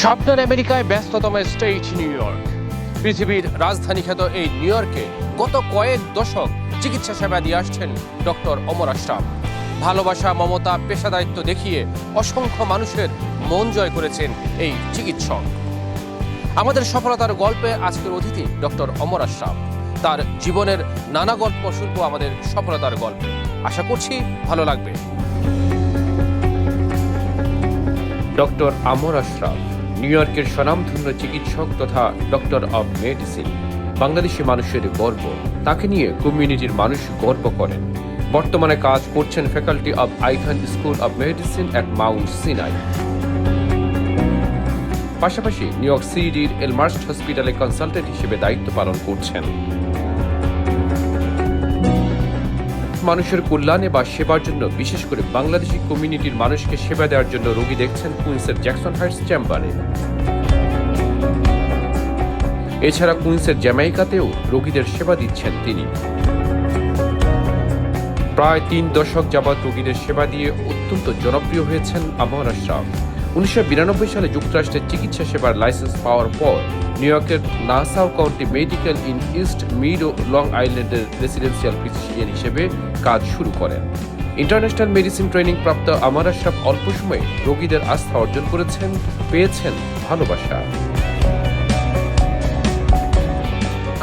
স্বপ্নের আমেরিকায় ব্যস্ততম স্টেট নিউ ইয়র্ক। পৃথিবীর রাজধানী খ্যাত এই নিউ ইয়র্কে গত কয়েক দশক চিকিৎসা সেবা দিয়ে আসছেন ডক্টর অমর আশরাফ। ভালোবাসা, মমতা পেশাদারিত্ব দেখিয়ে অসংখ্য মানুষের মন জয় করেছেন এই চিকিৎসক। আমাদের সফলতার গল্পে আজকের অতিথি ডক্টর অমর আশরাফ। তার জীবনের নানা গল্প শুনব আমাদের সফলতার গল্পে। আশা করছি ভালো লাগবে। ডক্টর আমর আশরাফ নিউ ইয়র্কের স্বনামধন্য চিকিৎসক তথা ডক্টর অব মেডিসিন বাংলাদেশি মানুষের গর্ব। তাকে নিয়ে কমিউনিটির মানুষ গর্ব করেন। বর্তমানে কাজ করছেন faculty of Icahn school of medicine at Mount Sinai পাশাপাশি নিউ ইয়র্ক সিডির এলমার্স্ট হসপিটালে কনসালটেন্ট হিসেবে দায়িত্ব পালন করছেন। মানুষের কল্যাণে বা সেবার জন্য, বিশেষ করে বাংলাদেশি কমিউনিটির মানুষকে সেবা দেওয়ার জন্য রোগী দেখছেন কুইন্সের জ্যাকসন হাইটস চেম্বারে। এছাড়া কুইন্সের জ্যামাইকাতেও রোগীদের সেবা দিচ্ছেন তিনি। প্রায় তিন দশক যাবৎ রোগীদের সেবা দিয়ে অত্যন্ত জনপ্রিয় হয়েছেন আমর আশরাফ। উনিশশো বিরানব্বই সালে যুক্তরাষ্ট্রের চিকিৎসা সেবার লাইসেন্স পাওয়ার পর নিউ ইয়র্কের Nassau County medical in East Meadow O long আইল্যান্ডের রেসিডেন্সিয়াল ফিজিশিয়ান হিসেবে কাজ শুরু করেন। ইন্টারন্যাশনাল মেডিসিন ট্রেনিং প্রাপ্ত আমার আশরাফ অল্প সময়ে রোগীদের আস্থা অর্জন করেছেন, পেয়েছেন ভালোবাসা।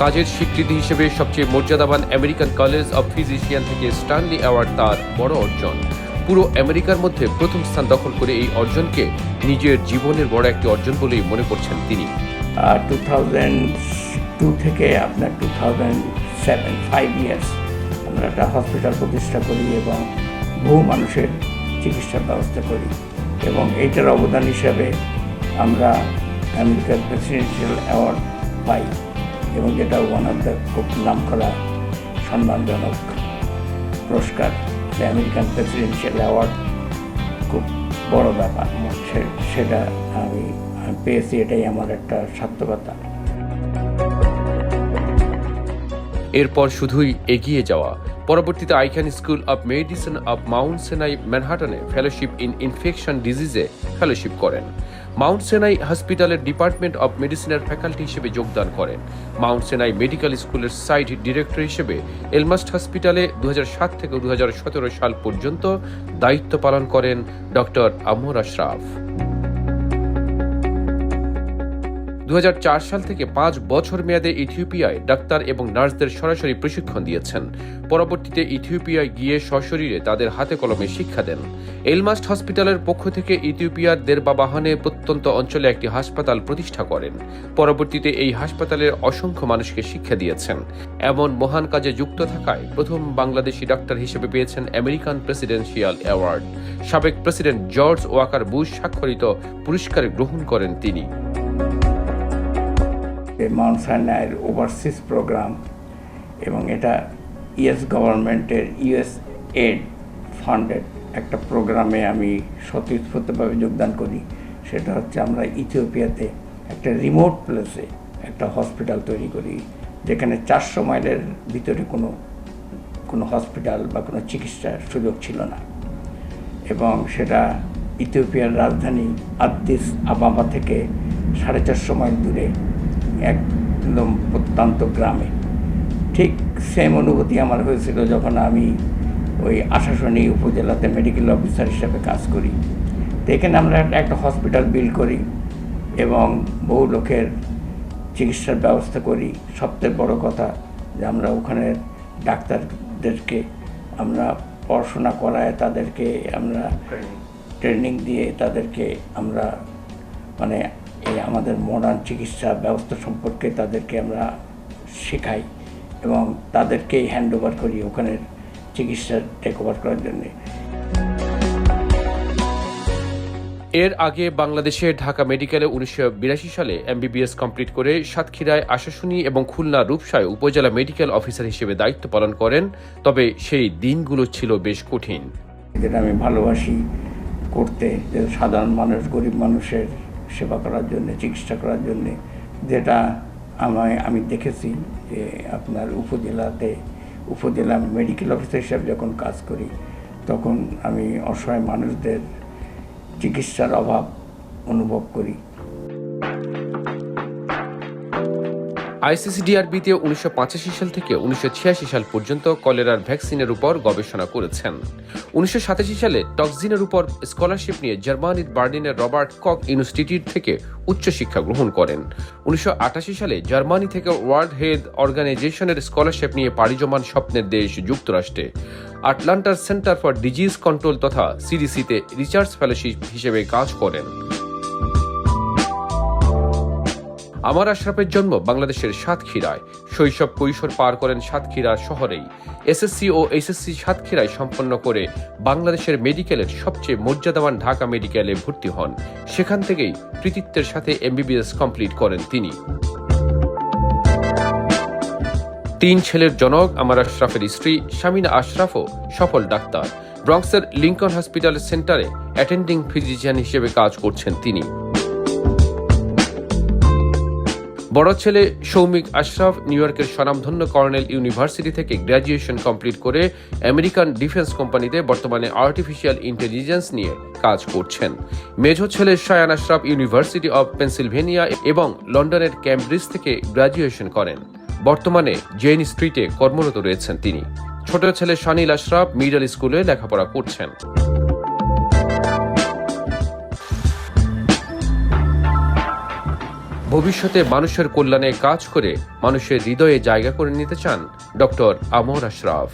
কাজের স্বীকৃতি হিসেবে সবচেয়ে মর্যাদাবান আমেরিকান কলেজ অব ফিজিশিয়ান থেকে স্টানলি অ্যাওয়ার্ড তার বড় অর্জন। পুরো আমেরিকার মধ্যে প্রথম স্থান দখল করে এই অর্জনকে নিজের জীবনের বড় একটি অর্জন বলেই মনে করছেন তিনি। টু থাউজেন্ড টু থেকে আপনার two thousand seven five years আমরা একটা হসপিটাল প্রতিষ্ঠা করি এবং বহু মানুষের চিকিৎসার ব্যবস্থা করি এবং এইটার অবদান হিসাবে আমরা আমেরিকার প্রেসিডেন্সিয়াল অ্যাওয়ার্ড পাই এবং যেটা ওয়ান অফ দ্য খুব নাম করা সম্মানজনক পুরস্কার। আমেরিকান প্রেসিডেন্সিয়াল অ্যাওয়ার্ড খুব বড় ব্যাপার। সেটা আমি পেয়েছি, এটাই আমার একটা সার্থকতা। এরপর শুধুই এগিয়ে যাওয়া। পরবর্তীতে Icahn school of medicine of Mount Sinai ম্যানহাটনে fellowship in infection ডিজিজে ফেলোশিপ করেন। মাউন্ট সেনাই হসপিটালের ডিপার্টমেন্ট অব মেডিসিনের ফ্যাকাল্টি হিসেবে যোগদান করেন। মাউন্ট সেনাই মেডিকেল স্কুলের সাইট ডিরেক্টর হিসেবে এলমাস্ট হসপিটালে দু হাজার সাত থেকে দু হাজার সতেরো সাল পর্যন্ত দায়িত্ব পালন করেন ডক্টর আমর আশরাফ। দু হাজার চার সাল থেকে পাঁচ বছর মেয়াদে ইথিওপিয়ায় ডাক্তার এবং নার্সদের সরাসরি প্রশিক্ষণ দিয়েছেন। পরবর্তীতে ইথিওপিয়ায় গিয়ে সশরীরে তাদের হাতে কলমে শিক্ষা দেন। এলমাস্ট হসপিটালের পক্ষ থেকে ইথিওপিয়ার দেরবাবাহানে প্রত্যন্ত অঞ্চলে একটি হাসপাতাল প্রতিষ্ঠা করেন। পরবর্তীতে এই হাসপাতালের অসংখ্য মানুষকে শিক্ষা দিয়েছেন। এমন মহান কাজে যুক্ত থাকায় প্রথম বাংলাদেশি ডাক্তার হিসেবে পেয়েছেন আমেরিকান প্রেসিডেন্সিয়াল অ্যাওয়ার্ড। সাবেক প্রেসিডেন্ট জর্জ ওয়াকার বুশ স্বাক্ষরিত পুরস্কার গ্রহণ করেন তিনি। মাউন্ট সাইনাইয়ের ওভারসিজ প্রোগ্রাম এবং এটা ইউএস গভর্নমেন্টের ইউএস এড ফান্ডেড একটা প্রোগ্রামে আমি স্বতঃস্ফূর্তভাবে যোগদান করি। সেটা হচ্ছে আমরা ইথিওপিয়াতে একটা রিমোট প্লেসে একটা হসপিটাল তৈরি করি, যেখানে চারশো মাইলের ভিতরে কোনো কোনো হসপিটাল বা কোনো চিকিৎসার সুযোগ ছিল না। এবং সেটা ইথিওপিয়ার রাজধানী আদ্দিস আবাবা থেকে সাড়ে চারশো মাইল দূরে একদম প্রত্যন্ত গ্রামে। ঠিক সেম অনুভূতি আমার হয়েছিল যখন আমি ওই আশাসনী উপজেলাতে মেডিকেল অফিসার হিসাবে কাজ করি। তো এখানে আমরা একটা- হসপিটাল বিল করি এবং বহু লোকের চিকিৎসার ব্যবস্থা করি। সবচেয়ে বড় কথা যে আমরা ওখানের ডাক্তারদেরকে আমরা পড়াশোনা করায় তাদেরকে আমরা ট্রেনিং দিয়ে তাদেরকে আমরা মানে এই আমাদের মডার্ন চিকিৎসা ব্যবস্থা সম্পর্কে তাদেরকে আমরা শেখাই এবং তাদেরকেই হ্যান্ড ওভার করি ওখানের চিকিৎসা টেক ওভার করার জন্যে। এর আগে বাংলাদেশের ঢাকা মেডিকেলে উনিশশো বিরাশি সালে এমবিবিএস কমপ্লিট করে সাতক্ষীরায় আশাশুনি এবং খুলনা রূপসায় উপজেলা মেডিকেল অফিসার হিসেবে দায়িত্ব পালন করেন তবে সেই দিনগুলো ছিল বেশ কঠিন। যেটা আমি ভালোবাসি করতে সাধারণ মানুষ গরিব মানুষের সেবা করার জন্যে, চিকিৎসা করার জন্যে। যেটা আমায়, আমি দেখেছি যে আপনার উপজেলাতে, উপজেলা মেডিকেল অফিসার হিসাবে যখন কাজ করি, তখন আমি অসহায় মানুষদের চিকিৎসার অভাব অনুভব করি। আইসিসিডিআরবিতে উনিশশো পঁচাশি সাল থেকে উনিশশো ছিয়াশি সাল পর্যন্ত কলেরার ভ্যাকসিনের উপর গবেষণা করেছেন। উনিশশো সাতাশি সালে টক্সিনের উপর স্কলারশিপ নিয়ে জার্মানির বার্লিনের রবার্ট কক ইনস্টিটিউট থেকে উচ্চশিক্ষা গ্রহণ করেন। উনিশশো আটাশি সালে জার্মানি থেকে ওয়ার্ল্ড হেলথ অর্গানাইজেশনের স্কলারশিপ নিয়ে পাড়ি জমান স্বপ্নের দেশ যুক্তরাষ্ট্রে। আটলান্টার সেন্টার ফর ডিজিজ কন্ট্রোল তথা সিডিসিতে রিসার্চ ফেলোশিপ হিসেবে কাজ করেন। আমার আশরাফের জন্ম বাংলাদেশের সাতক্ষীরায়। শৈশব কৈশোর পার করেন সাতক্ষীরা শহরেই। এসএসসি ও এসএসসি সাতক্ষীরায় সম্পন্ন করে বাংলাদেশের মেডিকেলের সবচেয়ে মর্যাদাবান ঢাকা মেডিকেলে ভর্তি হন। সেখান থেকেই কৃতিত্বের সাথে এমবিবিএস কমপ্লিট করেন তিনি। তিন ছেলের জনক আমার আশরাফের স্ত্রী শামিনা আশরাফও সফল ডাক্তার। ব্রঙ্কসের লিঙ্কন হসপিটাল সেন্টারে অ্যাটেন্ডিং ফিজিশিয়ান হিসেবে কাজ করছেন তিনি। বড় ছেলে সৌমিক আশরাফ নিউ ইয়র্কের স্বনামধন্য কর্নেল ইউনিভার্সিটি থেকে গ্র্যাজুয়েশন কমপ্লিট করে আমেরিকান ডিফেন্স কোম্পানিতে বর্তমানে আর্টিফিশিয়াল ইন্টেলিজেন্স নিয়ে কাজ করছেন। মেঝো ছেলে Shayan Ashraf university of Pennsylvania এবং লন্ডনের ক্যামব্রিজ থেকে গ্র্যাজুয়েশন করেন। বর্তমানে জেন স্ট্রিটে কর্মরত রয়েছেন তিনি। ছোট ছেলে শানিল আশরাফ মিডল স্কুলে লেখাপড়া করছেন। ভবিষ্যতে মানুষের কল্যাণে কাজ করে মানুষের হৃদয়ে জায়গা করে নিতে চান ডক্টর আমর আশরাফ।